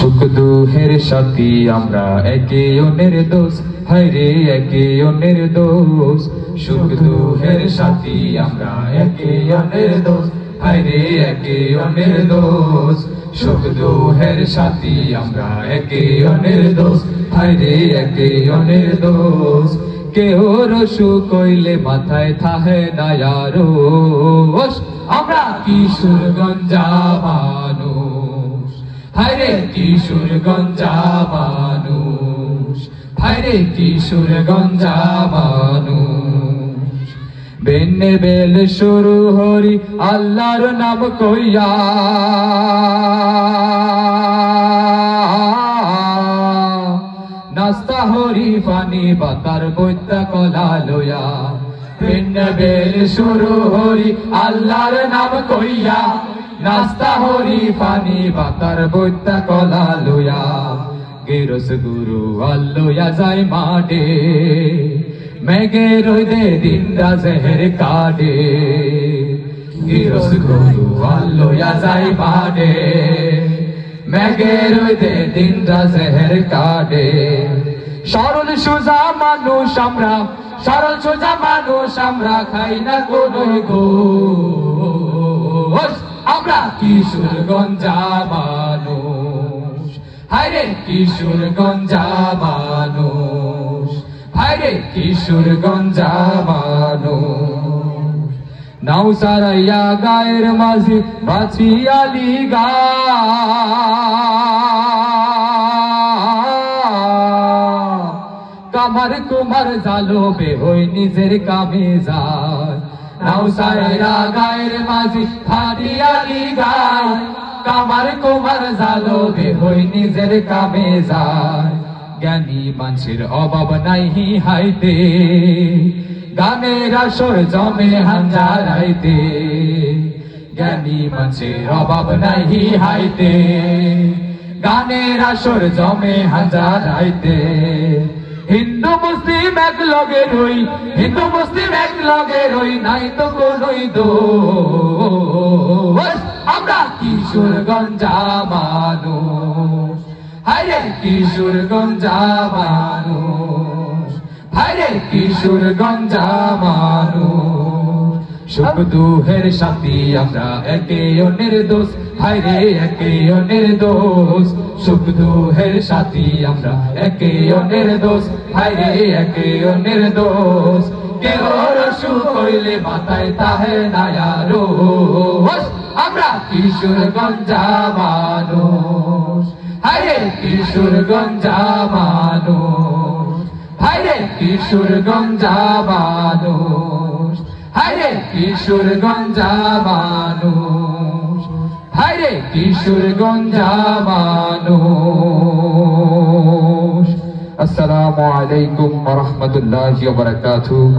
সুখ দুহের সাথী আমরা, একে অন্যের দোষ। হায়রে, একে অন্যের দোষ। সুখ দুহের সাথী আমরা, একে অন্যের দোষ। হায়রে, একে অন্যের দোষ। সুখ দুহের সাথী আমরা, একে অন্যের দোষ। হায়রে, একে অন্যের দোষ। কেহ রসু কইলে মাথায় থাহে দয়ারোষ আমরা কিশোরগঞ্জা মানুষ হায়রে কিশোরগঞ্জা মানুষ, হায়রে কিশোরগঞ্জা মানুষ। বেনে বেল শুরু হরি, আল্লাহর নাম কইয়া। নাস্তা হরি পানি, বাতার বৈত্যা কলা লয়া বেল শুরু হরি, আল্লাহর নাম কইয়া। নাস্তা হরি পানি বাতার বৈত্যা কলা, লয়া। গেরস, গুরু আল্লোয়া যায় মাডে মেঘে রোদে দিন রাজের কাডে গিরস, গুরু আল্লোয়া যায় মাডে মেঘে রোদে দিন রাজের কাডে সরল সোজা মানুষ আমরা, সরল সোজা মানুষ আমরা খাই না কোনো গো। আমরা। কিশোরগঞ্জা মানুষ। হায়রে কিশোরগঞ্জা মানুষ। হায়রে কিশোরগঞ্জা মানুষ। নাও সারাইয়া গায়ের মাঝে বাঁচিয়ালি গা। কামার কুমার জালো বে হই নিজের কামে যায় সারাইয়া গায়ের মাঝে হারিয়ালি গায় কামার কুমার জালো বে হই নিজের কামে যায়। জ্ঞানী মানুষের অভাব নাই হাইতে গানের আসর জমে হাঞ্জারাইতে জ্ঞানী মানুষের অভাব নাই হাইতে গানের আসর জমে হিন্দু মুসলিম এক লগে রই হিন্দু মুসলিম এক লগে রই নাই তো কোনই দোষ। আমরা কিশোরগঞ্জা মানুষ হায়রে কিশোরগঞ্জা মানুষ হায়রে কিশোরগঞ্জা মানুষ। সুখ দুহের সাথী আমরা একে অন্যের দোষ। হায়রে, একে একে অন্যের দোষ। কেহ রসু কইলে মাথায় তাহে নায়ারো আমরা কিশোরগঞ্জা মানুষ। হায়রে, কিশোরগঞ্জা মানুষ। হায়রে, কিশোরগঞ্জা মানুষ। হায়রে কিশোরগঞ্জা মানুষ। কিশোর কিশোরগঞ্জা মানুষ। আসসালামু আলাইকুম ওয়া রাহমাতুল্লাহি ওয়া বারাকাতুহু।